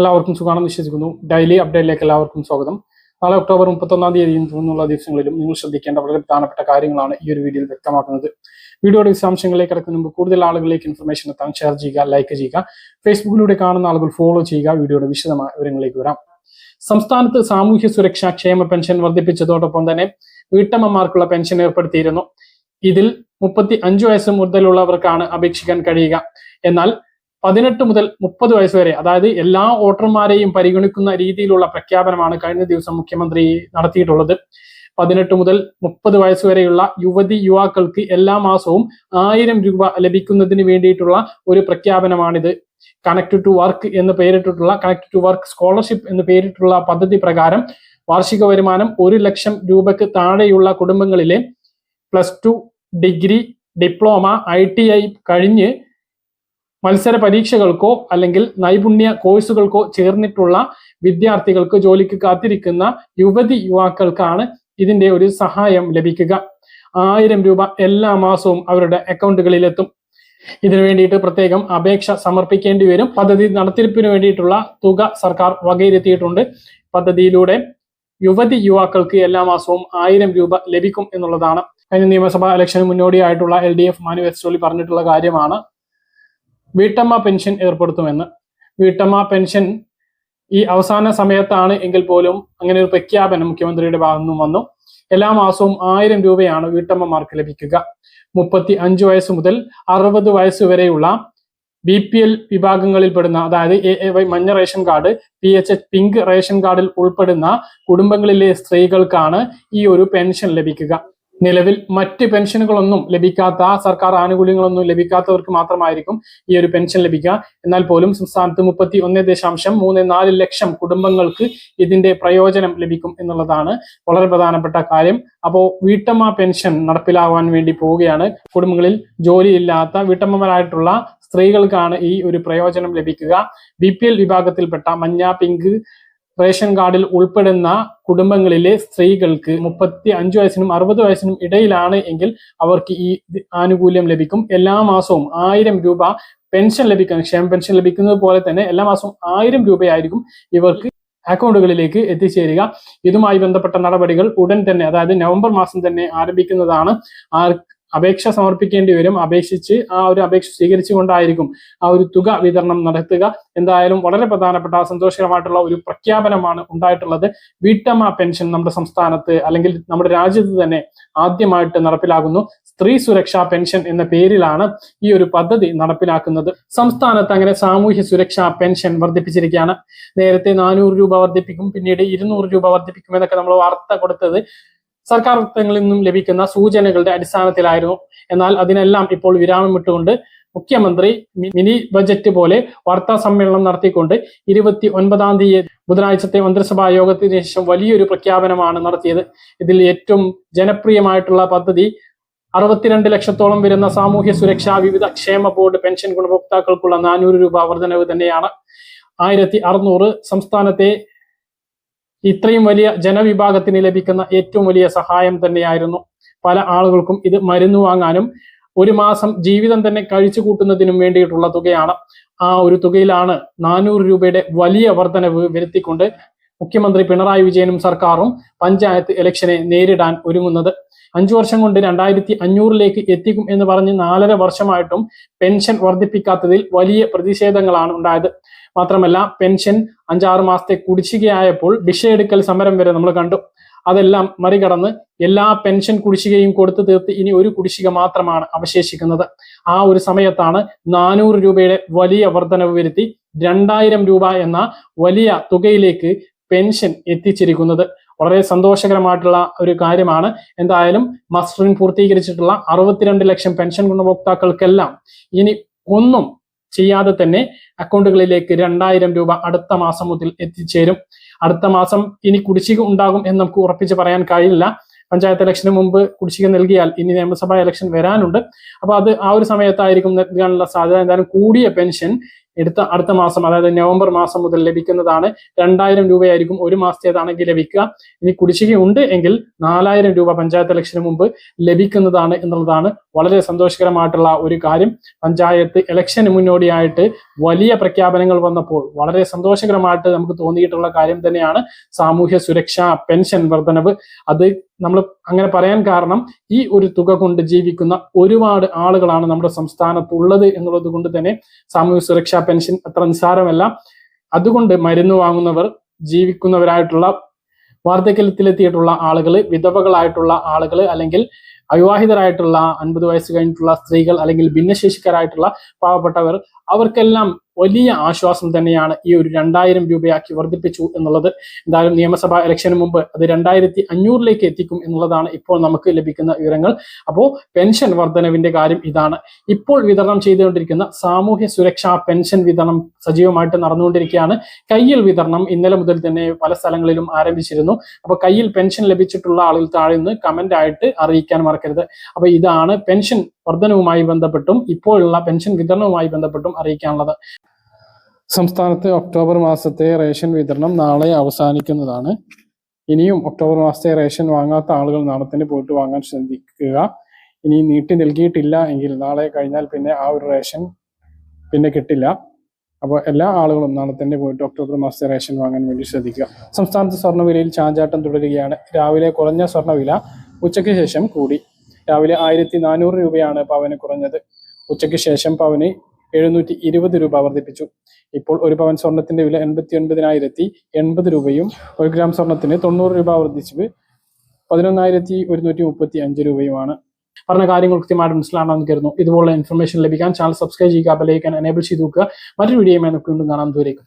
എല്ലാവർക്കും സുഖമാണെന്ന് വിശ്വസിക്കുന്നു. ഡെയിലി അപ്ഡേറ്റിലേക്ക് എല്ലാവർക്കും സ്വാഗതം. നാളെ ഒക്ടോബർ മുപ്പത്തൊന്നാം തീയതിയും തുടർന്നുള്ള ദിവസങ്ങളിലും നിങ്ങൾ ശ്രദ്ധിക്കേണ്ട വളരെ പ്രധാനപ്പെട്ട കാര്യങ്ങളാണ് ഈ ഒരു വീഡിയോയിൽ വ്യക്തമാക്കുന്നത്. വീഡിയോയുടെ വിശദാംശങ്ങളിലേക്ക് കിടക്കുന്ന മുമ്പ് കൂടുതൽ ആളുകളിലേക്ക് ഇൻഫർമേഷൻ എത്താൻ ഷെയർ ചെയ്യുക ലൈക്ക് ചെയ്യുക. ഫേസ്ബുക്കിലൂടെ കാണുന്ന ആളുകൾ ഫോളോ ചെയ്യുക. വീഡിയോയുടെ വിശദമായ വിവരങ്ങളിലേക്ക് വരാം. സംസ്ഥാനത്ത് സാമൂഹ്യ സുരക്ഷാ ക്ഷേമ പെൻഷൻ വർദ്ധിപ്പിച്ചതോടൊപ്പം തന്നെ വീട്ടമ്മമാർക്കുള്ള പെൻഷൻ ഏർപ്പെടുത്തിയിരുന്നു. ഇതിൽ മുപ്പത്തി അഞ്ചു വയസ്സ് മുതലുള്ളവർക്കാണ് അപേക്ഷിക്കാൻ കഴിയുക. എന്നാൽ പതിനെട്ട് മുതൽ മുപ്പത് വയസ്സ് വരെ അതായത് എല്ലാ വോട്ടർമാരെയും പരിഗണിക്കുന്ന രീതിയിലുള്ള പ്രഖ്യാപനമാണ് കഴിഞ്ഞ ദിവസം മുഖ്യമന്ത്രി നടത്തിയിട്ടുള്ളത്. പതിനെട്ട് മുതൽ മുപ്പത് വയസ്സ് വരെയുള്ള യുവതി യുവാക്കൾക്ക് എല്ലാ മാസവും ആയിരം രൂപ ലഭിക്കുന്നതിന് വേണ്ടിയിട്ടുള്ള ഒരു പ്രഖ്യാപനമാണിത്. കണക്ട് ടു വർക്ക് എന്ന് പേരിട്ടിട്ടുള്ള കണക്ട് ടു വർക്ക് സ്കോളർഷിപ്പ് എന്ന് പേരിട്ടുള്ള പദ്ധതി പ്രകാരം വാർഷിക വരുമാനം ഒരു ലക്ഷം രൂപയ്ക്ക് താഴെയുള്ള കുടുംബങ്ങളിലെ plus two degree diploma I കഴിഞ്ഞ് മത്സര പരീക്ഷകൾക്കോ അല്ലെങ്കിൽ നൈപുണ്യ കോഴ്സുകൾക്കോ ചേർന്നിട്ടുള്ള വിദ്യാർത്ഥികൾക്ക് ജോലിക്ക് കാത്തിരിക്കുന്ന യുവതി യുവാക്കൾക്കാണ് ഇതിന്റെ ഒരു സഹായം ലഭിക്കുക. ആയിരം രൂപ എല്ലാ മാസവും അവരുടെ അക്കൗണ്ടുകളിലെത്തും. ഇതിനു വേണ്ടിയിട്ട് പ്രത്യേകം അപേക്ഷ സമർപ്പിക്കേണ്ടി വരും. പദ്ധതി നടത്തിപ്പിന് വേണ്ടിയിട്ടുള്ള തുക സർക്കാർ വകയിരുത്തിയിട്ടുണ്ട്. പദ്ധതിയിലൂടെ യുവതി യുവാക്കൾക്ക് എല്ലാ മാസവും ആയിരം രൂപ ലഭിക്കും എന്നുള്ളതാണ്. കഴിഞ്ഞ നിയമസഭാ ഇലക്ഷന് മുന്നോടിയായിട്ടുള്ള എൽ ഡി എഫ് മാനിഫെസ്റ്റോയിൽ പറഞ്ഞിട്ടുള്ള കാര്യമാണ്. വീട്ടമ്മ പെൻഷൻ ഏർപ്പെടുത്തുമെന്ന്. വീട്ടമ്മ പെൻഷൻ ഈ അവസാന സമയത്താണ് എങ്കിൽ പോലും അങ്ങനെ ഒരു പ്രഖ്യാപനം മുഖ്യമന്ത്രിയുടെ ഭാഗത്തു നിന്നും വന്നു. എല്ലാ മാസവും ആയിരം രൂപയാണ് വീട്ടമ്മമാർക്ക് ലഭിക്കുക. മുപ്പത്തി അഞ്ച് വയസ്സ് മുതൽ അറുപത് വയസ്സ് വരെയുള്ള ബി പി എൽ വിഭാഗങ്ങളിൽ പെടുന്ന അതായത് എ എ വൈ മഞ്ഞ ration card P H H pink ration കാർഡിൽ ഉൾപ്പെടുന്ന കുടുംബങ്ങളിലെ സ്ത്രീകൾക്കാണ് ഈ ഒരു പെൻഷൻ ലഭിക്കുക. നിലവിൽ മറ്റ് പെൻഷനുകളൊന്നും ലഭിക്കാത്ത സർക്കാർ ആനുകൂല്യങ്ങളൊന്നും ലഭിക്കാത്തവർക്ക് മാത്രമായിരിക്കും ഈ ഒരു പെൻഷൻ ലഭിക്കുക. എന്നാൽ പോലും സംസ്ഥാനത്ത് മുപ്പത്തി ഒന്ന് ദശാംശം മൂന്ന് നാല് ലക്ഷം കുടുംബങ്ങൾക്ക് ഇതിന്റെ പ്രയോജനം ലഭിക്കും എന്നുള്ളതാണ് വളരെ പ്രധാനപ്പെട്ട കാര്യം. അപ്പോൾ വീട്ടമ്മ പെൻഷൻ നടപ്പിലാവാൻ വേണ്ടി പോവുകയാണ്. കുടുംബങ്ങളിൽ ജോലിയില്ലാത്ത വീട്ടമ്മമാരായിട്ടുള്ള സ്ത്രീകൾക്കാണ് ഈ ഒരു പ്രയോജനം ലഭിക്കുക. ബി വിഭാഗത്തിൽപ്പെട്ട മഞ്ഞ പിങ്ക് റേഷൻ കാർഡിൽ ഉൾപ്പെടുന്ന കുടുംബങ്ങളിലെ സ്ത്രീകൾക്ക് മുപ്പത്തി അഞ്ചു വയസ്സിനും അറുപത് വയസ്സിനും ഇടയിലാണ് എങ്കിൽ അവർക്ക് ഈ ആനുകൂല്യം ലഭിക്കും. എല്ലാ മാസവും ആയിരം രൂപ പെൻഷൻ ലഭിക്കുന്ന ക്ഷേമ പെൻഷൻ ലഭിക്കുന്നത് പോലെ തന്നെ എല്ലാ മാസവും ആയിരം രൂപയായിരിക്കും ഇവർക്ക് അക്കൗണ്ടുകളിലേക്ക് എത്തിച്ചേരുക. ഇതുമായി ബന്ധപ്പെട്ട നടപടികൾ ഉടൻ തന്നെ അതായത് നവംബർ മാസം തന്നെ ആരംഭിക്കുന്നതാണ്. ആർ അപേക്ഷ സമർപ്പിക്കേണ്ടി വരും. അപേക്ഷിച്ച് ആ ഒരു അപേക്ഷ സ്വീകരിച്ചുകൊണ്ടായിരിക്കും ആ ഒരു തുക വിതരണം നടത്തുക. എന്തായാലും വളരെ പ്രധാനപ്പെട്ട സന്തോഷകരമായിട്ടുള്ള ഒരു പ്രഖ്യാപനമാണ് ഉണ്ടായിട്ടുള്ളത്. വീട്ടമ്മ പെൻഷൻ നമ്മുടെ സംസ്ഥാനത്ത് അല്ലെങ്കിൽ നമ്മുടെ രാജ്യത്ത് തന്നെ ആദ്യമായിട്ട് നടപ്പിലാകുന്നു. സ്ത്രീ സുരക്ഷാ പെൻഷൻ എന്ന പേരിലാണ് ഈ ഒരു പദ്ധതി നടപ്പിലാക്കുന്നത്. സംസ്ഥാനത്ത് അങ്ങനെ സാമൂഹ്യ സുരക്ഷാ പെൻഷൻ വർദ്ധിപ്പിച്ചിരിക്കുകയാണ്. നേരത്തെ നാനൂറ് രൂപ വർദ്ധിപ്പിക്കും പിന്നീട് ഇരുന്നൂറ് രൂപ വർദ്ധിപ്പിക്കും എന്നൊക്കെ നമ്മൾ വാർത്ത കൊടുത്തത്. സർക്കാർ വൃത്തങ്ങളിൽ നിന്നും ലഭിക്കുന്ന സൂചനകളുടെ അടിസ്ഥാനത്തിലായിരുന്നു. എന്നാൽ അതിനെല്ലാം ഇപ്പോൾ വിരാമം ഇട്ടുകൊണ്ട് മുഖ്യമന്ത്രി മിനി ബജറ്റ് പോലെ വാർത്താ സമ്മേളനം നടത്തിക്കൊണ്ട് ഇരുപത്തി ഒൻപതാം തീയതി ബുധനാഴ്ചത്തെ മന്ത്രിസഭാ യോഗത്തിന് ശേഷം വലിയൊരു പ്രഖ്യാപനമാണ് നടത്തിയത്. ഇതിൽ ഏറ്റവും ജനപ്രിയമായിട്ടുള്ള പദ്ധതി അറുപത്തിരണ്ട് ലക്ഷത്തോളം വരുന്ന സാമൂഹ്യ സുരക്ഷാ വിവിധ ക്ഷേമ ബോർഡ് പെൻഷൻ ഗുണഭോക്താക്കൾക്കുള്ള നാനൂറ് രൂപ വർധനവ് തന്നെയാണ്. ആയിരത്തി അറുന്നൂറ് സംസ്ഥാനത്തെ ഇത്രയും വലിയ ജനവിഭാഗത്തിന് ലഭിക്കുന്ന ഏറ്റവും വലിയ സഹായം തന്നെയായിരുന്നു പല ആളുകൾക്കും ഇത് മരുന്ന് വാങ്ങാനും ഒരു മാസം ജീവിതം തന്നെ കഴിച്ചു കൂട്ടുന്നതിനും വേണ്ടിയിട്ടുള്ള തുകയാണ്. ആ ഒരു തുകയിലാണ് നാനൂറ് രൂപയുടെ വലിയ വർധനവ് വരുത്തിക്കൊണ്ട് മുഖ്യമന്ത്രി പിണറായി വിജയനും സർക്കാരും പഞ്ചായത്ത് ഇലക്ഷനെ നേരിടാൻ ഒരുങ്ങുന്നത്. അഞ്ചു വർഷം കൊണ്ട് രണ്ടായിരത്തി അഞ്ഞൂറിലേക്ക് എത്തിക്കും എന്ന് പറഞ്ഞ് നാലര വർഷമായിട്ടും പെൻഷൻ വർദ്ധിപ്പിക്കാത്തതിൽ വലിയ പ്രതിഷേധങ്ങളാണ് ഉണ്ടായത്. മാത്രമല്ല പെൻഷൻ അഞ്ചാറ് മാസത്തെ കുടിശ്ശികയായപ്പോൾ ഭിക്ഷയെടുക്കൽ സമരം വരെ നമ്മൾ കണ്ടു. അതെല്ലാം മറികടന്ന് എല്ലാ പെൻഷൻ കുടിശ്ശികയും കൊടുത്തു തീർത്ത് ഇനി ഒരു കുടിശ്ശിക മാത്രമാണ് അവശേഷിക്കുന്നത്. ആ ഒരു സമയത്താണ് നാനൂറ് രൂപയുടെ വലിയ വർധനവ് വരുത്തി രണ്ടായിരം രൂപ എന്ന വലിയ തുകയിലേക്ക് പെൻഷൻ എത്തിച്ചിരിക്കുന്നത്. വളരെ സന്തോഷകരമായിട്ടുള്ള ഒരു കാര്യമാണ്. എന്തായാലും മസ്റ്ററിൻ പൂർത്തീകരിച്ചിട്ടുള്ള അറുപത്തിരണ്ട് ലക്ഷം പെൻഷൻ ഗുണഭോക്താക്കൾക്കെല്ലാം ഇനി ഒന്നും ചെയ്യാതെ തന്നെ അക്കൗണ്ടുകളിലേക്ക് രണ്ടായിരം രൂപ അടുത്ത മാസം മുതൽ എത്തിച്ചേരും. അടുത്ത മാസം ഇനി കുടിശ്ശിക ഉണ്ടാകും എന്ന് നമുക്ക് ഉറപ്പിച്ച് പറയാൻ കഴിയില്ല. പഞ്ചായത്ത് ഇലക്ഷന് മുമ്പ് കുടിശ്ശിക നൽകിയാൽ ഇനി നിയമസഭാ ഇലക്ഷൻ വരാനുണ്ട്. അപ്പൊ അത് ആ ഒരു സമയത്തായിരിക്കും നൽകാനുള്ള സാധ്യത. എന്തായാലും കൂടിയ പെൻഷൻ എടുത്ത അടുത്ത മാസം അതായത് നവംബർ മാസം മുതൽ ലഭിക്കുന്നതാണ് രണ്ടായിരം രൂപയായിരിക്കും ഒരു മാസത്തേതാണെങ്കിൽ ലഭിക്കുക. ഇനി കുടിശ്ശിക ഉണ്ട് എങ്കിൽ നാലായിരം രൂപ പഞ്ചായത്ത് ഇലക്ഷന് മുമ്പ് ലഭിക്കുന്നതാണ് എന്നുള്ളതാണ് വളരെ സന്തോഷകരമായിട്ടുള്ള ഒരു കാര്യം. പഞ്ചായത്ത് ഇലക്ഷന് മുന്നോടിയായിട്ട് വലിയ പ്രഖ്യാപനങ്ങൾ വന്നപ്പോൾ വളരെ സന്തോഷകരമായിട്ട് നമുക്ക് തോന്നിയിട്ടുള്ള കാര്യം തന്നെയാണ് സാമൂഹ്യ സുരക്ഷാ പെൻഷൻ വർധനവ്. അത് നമ്മൾ അങ്ങനെ പറയാൻ കാരണം ഈ ഒരു തുക കൊണ്ട് ജീവിക്കുന്ന ഒരുപാട് ആളുകളാണ് നമ്മുടെ സംസ്ഥാനത്തുള്ളത് എന്നുള്ളത് കൊണ്ട് തന്നെ സാമൂഹ്യ സുരക്ഷാ പെൻഷൻ അത്ര നിസ്സാരമല്ല. അതുകൊണ്ട് മരുന്ന് വാങ്ങുന്നവർ ജീവിക്കുന്നവരായിട്ടുള്ള വാർദ്ധക്യത്തിലെത്തിയിട്ടുള്ള ആളുകൾ വിധവകളായിട്ടുള്ള ആളുകൾ അല്ലെങ്കിൽ അവിവാഹിതരായിട്ടുള്ള അൻപത് വയസ്സ് കഴിഞ്ഞിട്ടുള്ള സ്ത്രീകൾ അല്ലെങ്കിൽ ഭിന്നശേഷിക്കാരായിട്ടുള്ള പാവപ്പെട്ടവർ അവർക്കെല്ലാം വലിയ ആശ്വാസം തന്നെയാണ് ഈ ഒരു രണ്ടായിരം രൂപയാക്കി വർദ്ധിപ്പിച്ചു എന്നുള്ളത്. എന്തായാലും നിയമസഭാ ഇലക്ഷന് മുമ്പ് അത് രണ്ടായിരത്തി അഞ്ഞൂറിലേക്ക് എത്തിക്കും എന്നുള്ളതാണ് ഇപ്പോൾ നമുക്ക് ലഭിക്കുന്ന വിവരങ്ങൾ. അപ്പോൾ പെൻഷൻ വർധനവിന്റെ കാര്യം ഇതാണ്. ഇപ്പോൾ വിതരണം ചെയ്തുകൊണ്ടിരിക്കുന്ന സാമൂഹ്യ സുരക്ഷാ പെൻഷൻ വിതരണം സജീവമായിട്ട് നടന്നുകൊണ്ടിരിക്കുകയാണ്. കയ്യിൽ വിതരണം ഇന്നലെ മുതൽ തന്നെ പല സ്ഥലങ്ങളിലും ആരംഭിച്ചിരുന്നു. അപ്പോൾ കയ്യിൽ പെൻഷൻ ലഭിച്ചിട്ടുള്ള ആളുകൾ താഴെ നിന്ന് കമന്റ് ആയിട്ട് അറിയിക്കാൻ മറക്കരുത്. അപ്പോൾ ഇതാണ് പെൻഷൻ വർധനവുമായി ബന്ധപ്പെട്ടും ഇപ്പോഴുള്ള പെൻഷൻ വിതരണവുമായി ബന്ധപ്പെട്ടും അറിയിക്കാനുള്ളത്. സംസ്ഥാനത്ത് ഒക്ടോബർ മാസത്തെ റേഷൻ വിതരണം നാളെ അവസാനിക്കുന്നതാണ്. ഇനിയും ഒക്ടോബർ മാസത്തെ റേഷൻ വാങ്ങാത്ത ആളുകൾ നാളെ തന്നെ പോയിട്ട് വാങ്ങാൻ ശ്രദ്ധിക്കുക. ഇനി നീട്ടി നൽകിയിട്ടില്ല എങ്കിൽ നാളെ കഴിഞ്ഞാൽ പിന്നെ ആ ഒരു റേഷൻ പിന്നെ കിട്ടില്ല. അപ്പോൾ എല്ലാ ആളുകളും നാളെ തന്നെ പോയിട്ട് ഒക്ടോബർ മാസത്തെ റേഷൻ വാങ്ങാൻ വേണ്ടി ശ്രദ്ധിക്കുക. സംസ്ഥാനത്ത് സ്വർണവിലയിൽ ചാഞ്ചാട്ടം തുടരുകയാണ്. രാവിലെ കുറഞ്ഞ സ്വർണവില ഉച്ചയ്ക്ക് ശേഷം കൂടി. രാവിലെ ആയിരത്തി നാനൂറ് രൂപയാണ് പവന് കുറഞ്ഞത്. ഉച്ചയ്ക്ക് ശേഷം പവന് എഴുന്നൂറ്റി ഇരുപത് രൂപ വർദ്ധിപ്പിച്ചു. ഇപ്പോൾ ഒരു പവൻ സ്വർണത്തിന്റെ വില എൺപത്തി ഒൻപതിനായിരത്തി എൺപത് രൂപയും ഒരു ഗ്രാം സ്വർണത്തിന് തൊണ്ണൂറ് രൂപ വർദ്ധിച്ചത് പതിനൊന്നായിരത്തി ഒരുന്നൂറ്റി മുപ്പത്തി അഞ്ച് രൂപയുമാണ്. പറഞ്ഞ കാര്യങ്ങൾ കൃത്യമായിട്ട് മനസ്സിലാണെന്ന് കരുതുന്നു. ഇതുപോലുള്ള ഇൻഫർമേഷൻ ലഭിക്കാൻ ചാനൽ സബ്സ്ക്രൈബ് ചെയ്യുക ബെലൈക്കൻ എനേബിൾ ചെയ്ത് നോക്കുക മറ്റൊരു വീഡിയോയുമായി നമുക്ക് വീണ്ടും കാണാം. ദൂരേക്കും